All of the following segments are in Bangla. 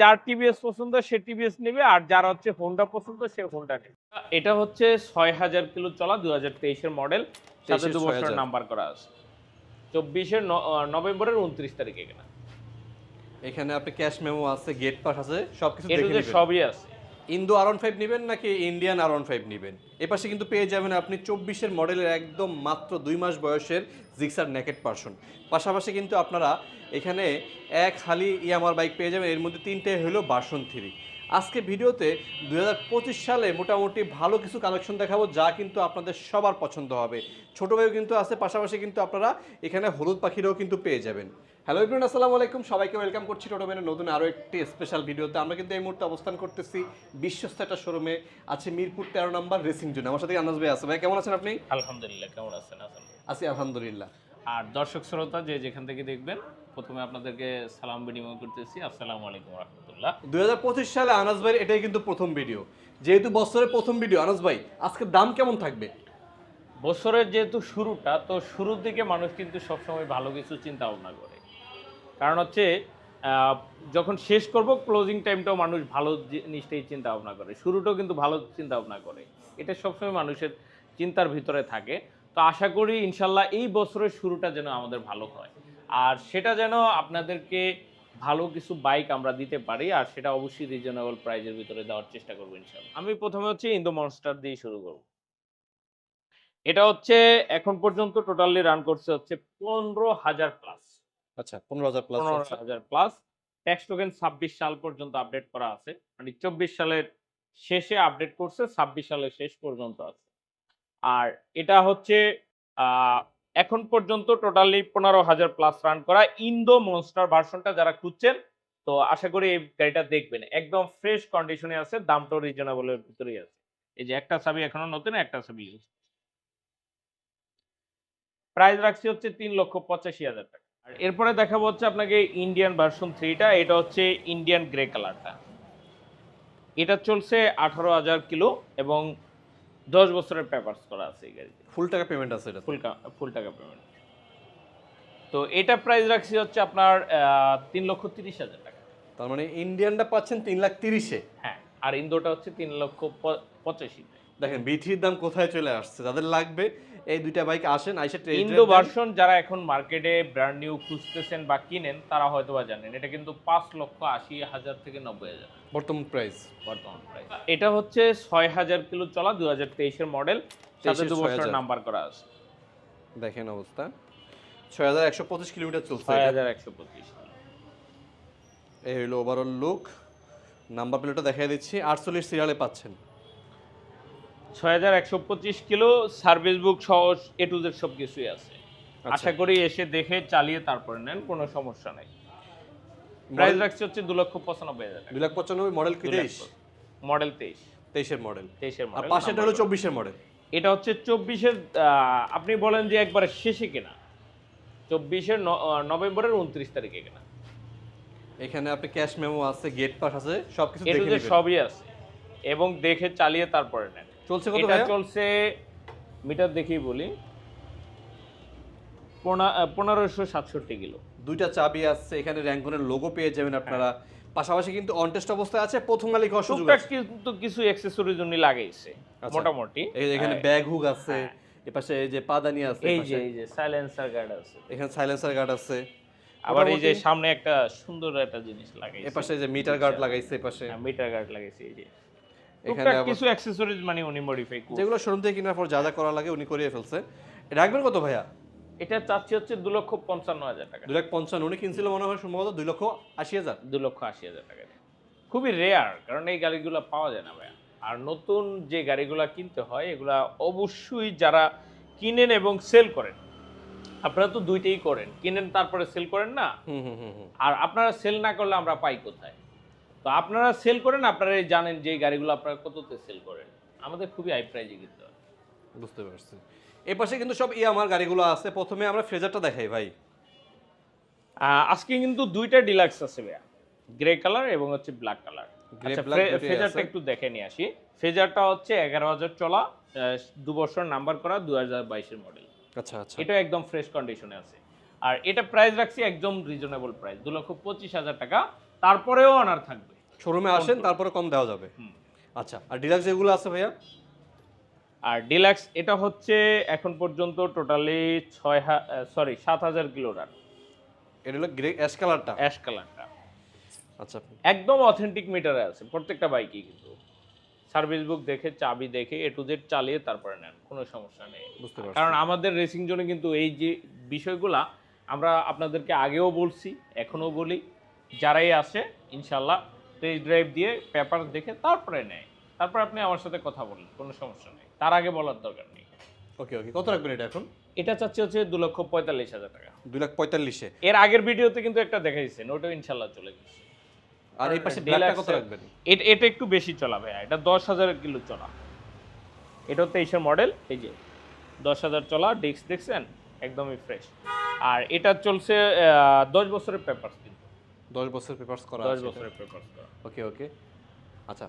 যার টিভিএস পছন্দ সে টিভিএস নেবে আর যার হচ্ছে হোন্ডা পছন্দ সে হোন্ডা নেবে। এটা হচ্ছে ছয় হাজার কিলো চলা দুই হাজার তেইশের মডেল সাথে দু বছর নাম্বার করা আছে। চব্বিশের নভেম্বরের উনত্রিশ তারিখে কেনা। এখানে আপনি ক্যাশ মেমো আছে গেট পাস আছে সবকিছু কিছু সবই আছে। ইন্দো আর ফাইভ নেবেন নাকি ইন্ডিয়ান আর ফাইভ নেবেন? এপাশে কিন্তু পেয়ে যাবেন আপনি চব্বিশের মডেলের একদম মাত্র দুই মাস বয়সের জিক্সার নেকেট পার্সন। পাশাপাশি কিন্তু আপনারা এখানে এক হালি ইয়ামার বাইক পেয়ে যাবেন, এর মধ্যে তিনটে হলো বাসন থ্রি। আজকে ভিডিওতে দু হাজার পঁচিশ সালে মোটামুটি ভালো কিছু কালেকশন দেখাবো, যা কিন্তু আপনাদের সবার পছন্দ হবে। ছোট ভাইও কিন্তু আছে, পাশাপাশি কিন্তু আপনারা এখানে হলুদ পাখিরাও কিন্তু পেয়ে যাবেন। হ্যালো ইবরুন আসসালামু আলাইকুম। সবাইকে ওয়েলকাম করছি টোটোমেনের নতুন আরও একটি স্পেশাল ভিডিওতে। আমরা কিন্তু এই মুহূর্তে অবস্থান করতেছি বিশ্বস্ত একটা শোরুমে আছে মিরপুর তেরো নম্বর রেসিং জোন আমার সাথে আনাজ ভাই আছে। ভাই কেমন আছেন আপনি? আলহামদুলিল্লাহ কেমন আছেন? আছি আলহামদুলিল্লাহ। আর দর্শক শ্রোতা যে যেখান থেকে দেখবেন প্রথমে আপনাদেরকে সালাম বিনিময় করতেছি। আসসালামু আলাইকুম রহমতুল্লাহ। দুই সালে আনাজ ভাই এটাই কিন্তু প্রথম ভিডিও যেহেতু বছরের প্রথম ভিডিও আনাজ ভাই আজকে দাম কেমন থাকবে? বছরের যেহেতু শুরুটা তো শুরুর দিকে মানুষ কিন্তু সবসময় ভালো কিছু চিন্তা ভাবনা করে। কারণ হচ্ছে যখন শেষ করব ক্লোজিং টাইমটাও মানুষ ভালো জিনিসটাই চিন্তা ভাবনা করে। শুরুটাও কিন্তু ভালো চিন্তা ভাবনা করে। এটা সবসময় মানুষের চিন্তার ভিতরে থাকে। তো আশা করি ইনশাল্লাহ এই বছরের শুরুটা যেন আমাদের ভালো হয়। আর সেটা যেন আপনাদেরকে ভালো কিছু বাইক আমরা দিতে পারি, আর সেটা অবশ্যই রিজনেবল প্রাইজের ভিতরে দেওয়ার চেষ্টা করব ইনশাল্লাহ। আমি প্রথমে হচ্ছে ইন্দো মনস্টার দিয়ে শুরু করব। এটা হচ্ছে এখন পর্যন্ত টোটালি রান করছে হচ্ছে পনেরো হাজার প্লাস আচ্ছা পনেরো হাজার প্লাস পনেরো হাজার প্লাস ট্যাক্স টোকেন ছাব্বিশ সাল পর্যন্ত আপডেট করা আছে। মানে চব্বিশ সালের শেষে আপডেট করছে ছাব্বিশ সালের শেষ পর্যন্ত আছে। আর এটা হচ্ছে এখন পর্যন্ত টোটালি পনেরো হাজার প্লাস রান করা ইন্দো মনস্টার ভার্সনটা যারা খুঁজছেন তো আশা করি এই গাড়িটা দেখবেন। একদম ফ্রেশ কন্ডিশনে আছে দামটাও রিজনেবলের ভিতরেই আছে। এই যে একটা ছবি এখনও নতুন একটা ছবি ইউজ প্রাইস রাখছি হচ্ছে তিন লক্ষ পঁচাশি হাজার টাকা। এরপরে দেখাবো হচ্ছে আপনাকে ইন্ডিয়ান ভার্সন থ্রিটা এটা হচ্ছে ইন্ডিয়ান গ্রে কালারটা এটা চলছে আঠারো হাজার কিলো এবং দশ বছরের পেপারস করা আছে এই গাড়িতে। ফুল টাকা পেমেন্ট আছে এটা ফুল ফুল টাকা পেমেন্ট তো এটা প্রাইস রাখছি হচ্ছে আপনার তিন লক্ষ তিরিশ হাজার টাকা। তার মানে ইন্ডিয়ানটা পাচ্ছেন তিন লাখ তিরিশে? হ্যাঁ আর ইন্দোটা হচ্ছে তিন লক্ষ পঁচাশি। দেখেন বিথির দাম কোথায় চলে আসছে? যাদের লাগবে এই দুইটা বাইক আসেন আইসা ইন্দো ভার্সন যারা এখন মার্কেটে ব্র্যান্ড নিউ খুঁজতেছেন বা কিনেন তারা হয়তো বা জানেন। এটা কিন্তু পাঁচ লক্ষ আশি হাজার থেকে নব্বই হাজার। বর্তমান প্রাইস বর্তমান প্রাইস এটা হচ্ছে ছয় হাজার কিলো চলা দু হাজার তেইশের মডেল সাথে দু বছর নাম্বার করা আছে। দেখেন অবস্থা। ছয় হাজার একশো পঁচিশ কিলোমিটার চলছে ছয় হাজার একশো পঁচিশ। এই হলো ওভারঅল লুক নাম্বার প্লেটটা দেখাই দিচ্ছি। আটচল্লিশ সিরিয়ালে পাচ্ছেন। ছয় হাজার একশো পঁচিশ কিলো সার্ভিস বুক সহ এ টু জেড সব কিছুই আছে। আচ্ছা। আশা করি এসে দেখে চালিয়ে তারপরে নেন কোনো সমস্যা নেই। প্রাইস রাখছে হচ্ছে দু লক্ষ পঁচানব্বই হাজার দুই লাখ পঁচানব্বই মডেল কি তেইশ? মডেল তেইশ। তেইশের মডেল তেইশের মডেল পাশেটা হলো চব্বিশের মডেল এটা হচ্ছে চব্বিশের আপনি বলেন যে একবারে শেষে কেনা। চব্বিশের নভেম্বরের উনত্রিশ তারিখে কেনা। এখানে আপনি ক্যাশ মেমো আছে গেট পাস আছে এটুতে নেবেন। সবই আছে। এবং দেখে চালিয়ে তারপরে নেন। চলছে কত এটা চলছে মিটার দেখেই বলি পনেরোশো সাতষট্টি কিলো। দুইটা চাবি আছে এখানে র্যাঙ্কনের লোগো পেয়ে যাবেন আপনারা। পাশাপাশি কিন্তু অনটেস্ট অবস্থায় আছে প্রথম মালিক হওয়ার সুযোগ টুকটাক কিন্তু কিছু অ্যাক্সেসরিজ উনি লাগাইছে আচ্ছা। মোটামুটি। এই যে এখানে হ্যাঁ, ব্যাগ হুক আছে হ্যাঁ। এপাশে এই যে পাদানি আছে এই যে এই যে সাইলেন্সার গার্ড আছে। এখানে সাইলেন্সার গার্ড আছে। আবার এই যে সামনে একটা সুন্দর একটা জিনিস লাগাইছে। এপাশে যে মিটার গার্ড লাগাইছে এপাশে মিটার গার্ড লাগাইছে এই যে। এখানে কিছু অ্যাক্সেসরিজ মানে উনি মডিফাই করছে। যেগুলো শোরুম থেকে কেনার পর যা যা করা লাগে উনি করিয়ে ফেলছে। রাখবেন কত ভাইয়া? এটা চাচ্ছি হচ্ছে দু লক্ষ পঞ্চান্ন হাজার টাকা। লাখ পঞ্চান্ন উনি কিনছিল মনে হয় সম্ভবত দুই লক্ষ আশি হাজার। দু লক্ষ আশি হাজার টাকা খুবই রেয়ার কারণ এই গাড়িগুলো পাওয়া যায় না ভাইয়া। আর নতুন যে গাড়িগুলো কিনতে হয় এগুলা অবশ্যই যারা কিনেন এবং সেল করেন আপনারা তো দুইটাই করেন। কিনেন তারপরে সেল করেন না। হুম হুম হুম হুম। আর আপনারা সেল না করলে আমরা পাই কোথায়? তো আপনারা সেল করেন আপনারা জানেন যে গাড়িগুলো আপনারা কততে সেল করেন। আমাদের খুবই হাই প্রাইজে কিনতে। হয় বুঝতে পারছি। এই পাশে কিন্তু সব ই আমার গাড়িগুলো আছে। প্রথমে আমরা ফ্রেজারটা দেখাই ভাই। আজকে কিন্তু দুইটা ডিলাক্স আছে ভাইয়া। গ্রে কালার এবং হচ্ছে ব্ল্যাক কালার ফেজারটা একটু দেখে নিয়ে আসি। ফেজারটা হচ্ছে এগারো হাজার চলা দু বছর নাম্বার করা দু হাজার বাইশের মডেল আচ্ছা আচ্ছা। এটা একদম ফ্রেশ কন্ডিশনে আছে। আর এটা প্রাইস রাখছি একদম রিজনেবল প্রাইস দু লক্ষ পঁচিশ হাজার টাকা। তারপরেও অনার থাকবে। শোরুমে আসেন তারপরে কম দেওয়া যাবে। আচ্ছা আর ডিলাক্স যেগুলো আছে ভাইয়া? আর ডিলাক্স এটা হচ্ছে এখন পর্যন্ত টোটালি ছয় সরি সাত হাজার কিলো রান। এটা হলো গ্রে অ্যাশ কালারটা? অ্যাশ কালারটা। আচ্ছা। একদম অথেন্টিক মিটারে আছে প্রত্যেকটা বাইকই কিন্তু। সার্ভিস বুক দেখে চাবি দেখে এ টু জেড চালিয়ে তারপরে নেন কোনো সমস্যা নেই। বুঝতে পারছি। কারণ আমাদের রেসিং জোনে কিন্তু এই যে বিষয়গুলা আমরা আপনাদেরকে আগেও বলছি এখনও বলি। যারাই আসে ইনশাল্লাহ টেস্ট ড্রাইভ দিয়ে পেপার দেখে তারপরে নেয়। তারপর আপনি আমার সাথে কথা বলেন কোনো সমস্যা নেই। তার আগে বলার দরকার নেই। ওকে ওকে কত রাখবেন এটা এখন? এটা চাচ্ছে হচ্ছে দু লক্ষ পঁয়তাল্লিশ হাজার টাকা। দু লাখ পঁয়তাল্লিশে? এর আগের ভিডিওতে কিন্তু একটা দেখা দেখাইছেন ওটাও ইনশাল্লাহ চলে গেছে। আর এই পাশে ব্ল্যাকটা কত রাখবেন? এটা এটা একটু বেশি চলা ভাইয়া এটা দশ হাজার কিলো চলা। এটা তেইশের মডেল এই যে দশ হাজার চলা ডিস্ক দেখছেন? একদমই ফ্রেশ আর এটা চলছে দশ বছরের পেপার কিন্তু। দশ বছর পেপারস করা দশ আছে বছরের পেপার ওকে ওকে আচ্ছা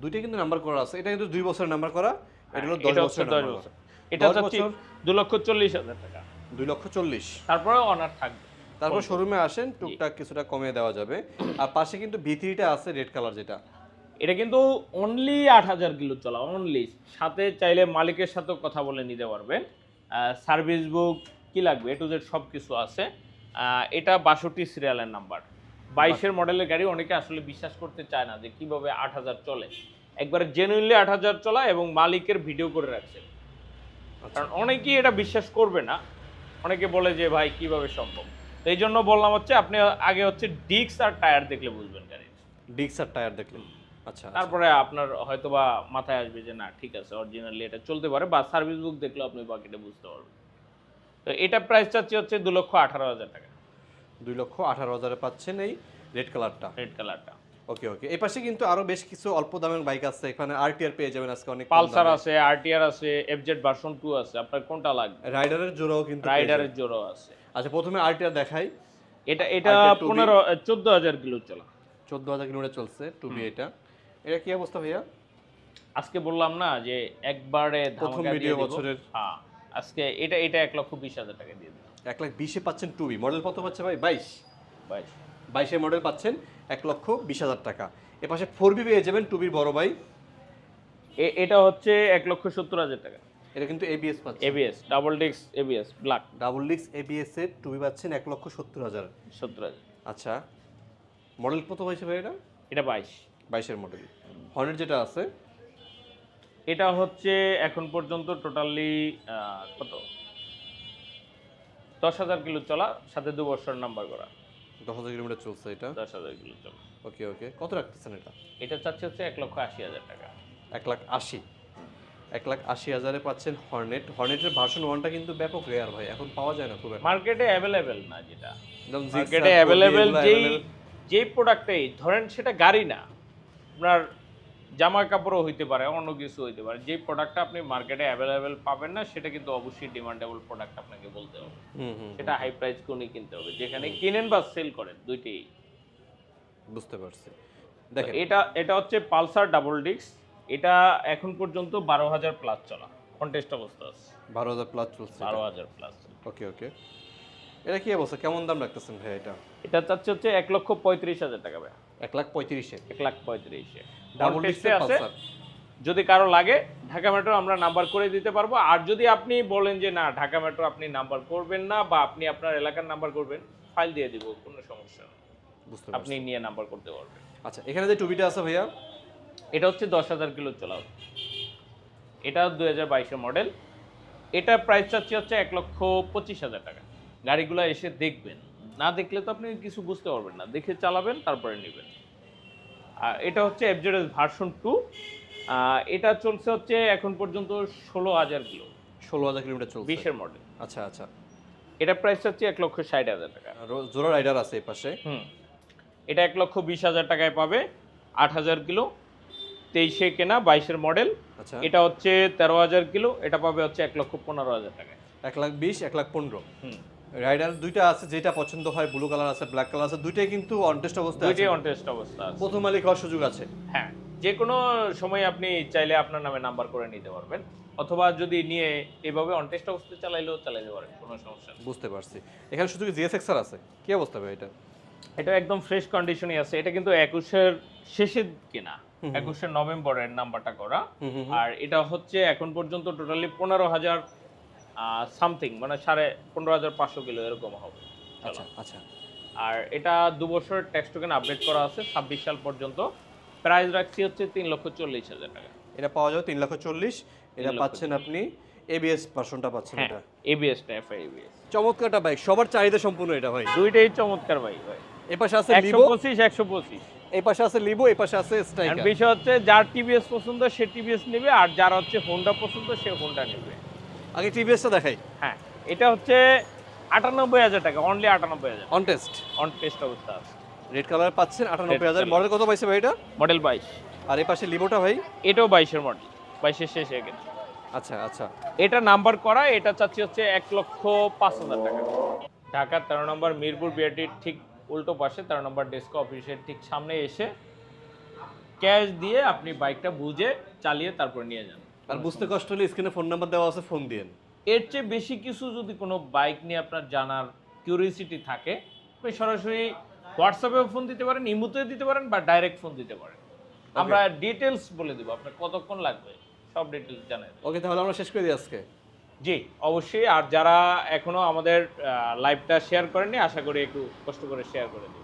দুইটাই কিন্তু নাম্বার করা আছে। এটা কিন্তু দুই বছরের নাম্বার করা এটা হলো হ্যাঁ, হচ্ছে বছরের দশ নাম্বার বছর। এটা চাচ্ছি বছর? দু লক্ষ চল্লিশ হাজার টাকা। দুই লক্ষ চল্লিশ। তারপরে অনার থাকবে। তারপর শোরুমে আসেন টুকটাক কিছুটা কমিয়ে দেওয়া যাবে। আর পাশে কিন্তু ভিথিটা আছে রেড কালার যেটা। এটা কিন্তু অনলি আট হাজার কিলো চলা অনলি সাথে চাইলে মালিকের সাথেও কথা বলে নিতে পারবেন। সার্ভিস বুক কি লাগবে এ টু জেড সব কিছু আছে এটা বাষট্টি সিরিয়ালের নাম্বার বাইশের মডেলের গাড়ি অনেকে আসলে বিশ্বাস করতে চায় না যে কীভাবে আট হাজার চলে। একবারে জেনুইনলি আট হাজার চলা এবং মালিকের ভিডিও করে রাখছে। আচ্ছা। কারণ অনেকেই এটা বিশ্বাস করবে না। অনেকে বলে যে ভাই কীভাবে সম্ভব? তো এই জন্য বললাম হচ্ছে আপনি আগে হচ্ছে ডিক্স আর টায়ার দেখলে বুঝবেন গাড়ির ডিক্স আর টায়ার দেখলেন আচ্ছা তারপরে আপনার হয়তোবা মাথায় আসবে যে না ঠিক আছে অরিজিনালি এটা চলতে পারে বা সার্ভিস বুক দেখলেও আপনি বাকিটা বুঝতে পারবেন। তো এটা প্রাইস চাচ্ছি হচ্ছে দু লক্ষ আঠারো হাজার টাকা। দুই লক্ষ আঠারো হাজারে পাচ্ছেন এই রেড কালারটা। রেড কালারটা। ওকে ওকে। এই পাশে কিন্তু আরও বেশ কিছু অল্প দামের বাইক আছে। এখানে আরটিআর পেয়ে যাবেন আজকে অনেক পালসার আছে আরটিআর আছে এফজেড ভার্সন টু আছে। আপনার কোনটা লাগবে? রাইডারের জোড়াও কিন্তু রাইডারের। জোরও আছে। আচ্ছা প্রথমে আরটিআর দেখাই। এটা এটা RTR 2B পনেরো চোদ্দ হাজার কিলো চলা। চোদ্দ হাজার কিলোমিটার চলছে টু বি এটা। এটা কি অবস্থা ভাইয়া? আজকে বললাম না যে একবারে প্রথম দিব। বছরের। হ্যাঁ আজকে এটা এটা এক লক্ষ বিশ হাজার টাকা দিয়ে দিলাম এক লাখ বিশে পাচ্ছেন টু বি মডেল কত পাচ্ছে ভাই? বাইশ। বাইশ। বাইশের মডেল পাচ্ছেন এক লক্ষ বিশ হাজার টাকা। এ পাশে ফোর বি পেয়ে যাবেন টু বির বড় ভাই। এটা হচ্ছে এক লক্ষ সত্তর হাজার টাকা। এটা কিন্তু এবিএস পাচ্ছে। ABS double disc ABS black double ডিক্স এবিএস এর টু বি পাচ্ছেন এক লক্ষ সত্তর হাজার। সত্তর হাজার। আচ্ছা মডেল কত হয়েছে ভাই এটা? এটা বাইশ। বাইশের মডেল। হর্নের যেটা আছে? এটা হচ্ছে এখন পর্যন্ত টোটালি কত? দশ হাজার কিলো চলা সাথে দু বছর নাম্বার করা দশ হাজার কিলোমিটার চলছে এটা? দশ হাজার কিলো চলা। ওকে ওকে। কত রাখতেছেন এটা? এটা চাচ্ছে হচ্ছে এক লক্ষ আশি হাজার টাকা। এক লাখ আশি। এক লাখ আশি হাজারে পাচ্ছেন হর্নেট হর্নেটের ভার্সন ওয়ানটা কিন্তু ব্যাপক রেয়ার ভাই এখন পাওয়া যায় না খুব মার্কেটে অ্যাভেলেবেল না যেটা। একদম মার্কেটে অ্যাভেলেবেল যেই যেই প্রোডাক্টটাই ধরেন সেটা গাড়ি না। আপনার জামা কাপড়ও হইতে পারে অন্য কিছু হইতে পারে। যে প্রোডাক্টটা আপনি মার্কেটে অ্যাভেলেবেল পাবেন না সেটা কিন্তু অবশ্যই ডিমান্ডেবল প্রোডাক্ট আপনাকে বলতে হবে। সেটা হাই প্রাইস কোনই কিনতে হবে। যেখানে কিনেন বা সেল করেন দুইটাই। বুঝতে পারছি। দেখেন এটা এটা হচ্ছে পালসার ডাবল ডিস্ক এটা এখন পর্যন্ত বারো হাজার প্লাস চলা। কন্টেস্ট অবস্থা আছে। বারো হাজার প্লাস চলছে বারো হাজার প্লাস ওকে ওকে এটা কি অবস্থা? কেমন দাম রাখতেছেন ভাই এটা? এটা চাচ্ছে হচ্ছে এক লক্ষ পঁয়ত্রিশ হাজার টাকা ভাই এক লাখ পঁয়ত্রিশে। এক লাখ পঁয়ত্রিশে। ডাবল আছে? যদি কারও লাগে ঢাকা মেট্রো আমরা নাম্বার করে দিতে পারব। আর যদি আপনি বলেন যে না ঢাকা মেট্রো আপনি নাম্বার করবেন না বা আপনি আপনার এলাকার নাম্বার করবেন ফাইল দিয়ে দিব কোনো সমস্যা নেই। আপনি নিয়ে নাম্বার করতে পারবেন। আচ্ছা এখানে যে টুবিটা আছে ভাইয়া? এটা হচ্ছে দশ হাজার কিলো চলাও। এটা দুই হাজার বাইশের মডেল এটা প্রাইস চাচ্ছি হচ্ছে এক লক্ষ পঁচিশ হাজার টাকা। গাড়িগুলো এসে দেখবেন। না দেখলে তো আপনি কিছু বুঝতে পারবেন না। দেখে চালাবেন তারপরে নেবেন। আর এটা হচ্ছে এফজেডএস ভার্সন টু এটা চলছে হচ্ছে এখন পর্যন্ত ষোলো হাজার কিলো। ষোলো হাজার কিলোমিটার চলছে। বিশের মডেল আচ্ছা আচ্ছা। এটা প্রাইস হচ্ছে এক লক্ষ ষাট হাজার টাকা। জোড়া রাইডার আছে এই পাশে। হুম। এটা এক লক্ষ বিশ হাজার টাকায় পাবে। আট হাজার কিলো তেইশে কেনা বাইশের মডেল আচ্ছা। এটা হচ্ছে তেরো হাজার কিলো এটা পাবে হচ্ছে এক লক্ষ পনেরো হাজার টাকায়। এক লাখ বিশ এক লাখ পনেরো। হুম। রাইডার দুইটা আছে যেটা পছন্দ হয় ব্লু কালার আছে ব্ল্যাক কালার আছে দুইটাই কিন্তু অনটেস্ট অবস্থা আছে। দুইটাই অনটেস্ট অবস্থা আছে। প্রথম মালিক হওয়ার সুযোগ আছে। হ্যাঁ যে কোনো সময় আপনি চাইলে আপনার নামে নাম্বার করে নিতে পারবেন অথবা যদি নিয়ে এভাবে অনটেস্ট অবস্থায় চালাইলেও চালাইতে পারেন কোনো সমস্যা নেই। বুঝতে পারছি। এখানে শুধু জিএসএক্স আর আছে? কি অবস্থা ভাই এটা? এটা একদম ফ্রেশ কন্ডিশনে আছে। এটা কিন্তু একুশের শেষের কেনা একুশের নভেম্বরের নাম্বারটা করা। আর এটা হচ্ছে এখন পর্যন্ত টোটালি পনেরো হাজার সামথিং মানে সাড়ে পনেরো হাজার পাঁচশো কিলো এরকম হবে। আচ্ছা আচ্ছা। আর এটা দু বছরের ট্যাক্স টোকেন আপডেট করা আছে ছাব্বিশ সাল পর্যন্ত। প্রাইস রাখছি হচ্ছে তিন লক্ষ চল্লিশ হাজার টাকা। এটা পাওয়া যাবে তিন লক্ষ চল্লিশ এটা পাচ্ছেন আপনি এবিএস পার্সনটা পাচ্ছেন হ্যাঁ এটা। এবিএসটা এফআই এবিএস চমৎকারটা বাইক সবার চাহিদা সম্পূর্ণ এটা ভাই। দুইটাই চমৎকার ভাই ভাই। এই পাশে আছে একশো লিবো পঁচিশ একশো পঁচিশ। এই পাশে আছে লিবো এই পাশে আছে আর স্ট্রাইকার বিষয় হচ্ছে যার টিভিএস পছন্দ সে টিভিএস নেবে আর যার হচ্ছে হোন্ডা পছন্দ সে হোন্ডা নেবে। আগে টিভিএসটা দেখাই। হ্যাঁ এটা হচ্ছে আটানব্বই হাজার টাকা অনলি আটানব্বই হাজার। অন টেস্ট অন টেস্ট অবস্থা রেড কালার পাচ্ছেন আটানব্বই হাজার। মডেল কত পাইছে ভাই এটা? মডেল বাইশ। আর এই পাশে লিবোটা ভাই? এটাও বাইশের মডেল বাইশের শেষে গেছে। আচ্ছা আচ্ছা। এটা নাম্বার করা এটা চাচ্ছি হচ্ছে এক লক্ষ পাঁচ হাজার টাকা। ঢাকা তেরো নম্বর মিরপুর বিআরটির ঠিক উল্টো পাশে তেরো নম্বর ডেস্ক অফিসের ঠিক সামনে এসে ক্যাশ দিয়ে আপনি বাইকটা বুঝে চালিয়ে তারপর নিয়ে যান। আর বুঝতে কষ্ট হলে স্ক্রিনে ফোন নাম্বার দেওয়া আছে ফোন দিয়েন। এর চেয়ে বেশি কিছু যদি কোনো বাইক নিয়ে আপনার জানার কিউরিয়াসিটি থাকে আপনি সরাসরি হোয়াটসঅ্যাপেও ফোন দিতে পারেন ইমুতে দিতে পারেন বা ডাইরেক্ট ফোন দিতে পারেন। আমরা ডিটেলস বলে দেবো আপনার কতক্ষণ লাগবে সব ডিটেলস জানাই ওকে তাহলে আমরা শেষ করে দিই আজকে। জি অবশ্যই আর যারা এখনও আমাদের লাইভটা শেয়ার করেননি আশা করি একটু কষ্ট করে শেয়ার করে দিন।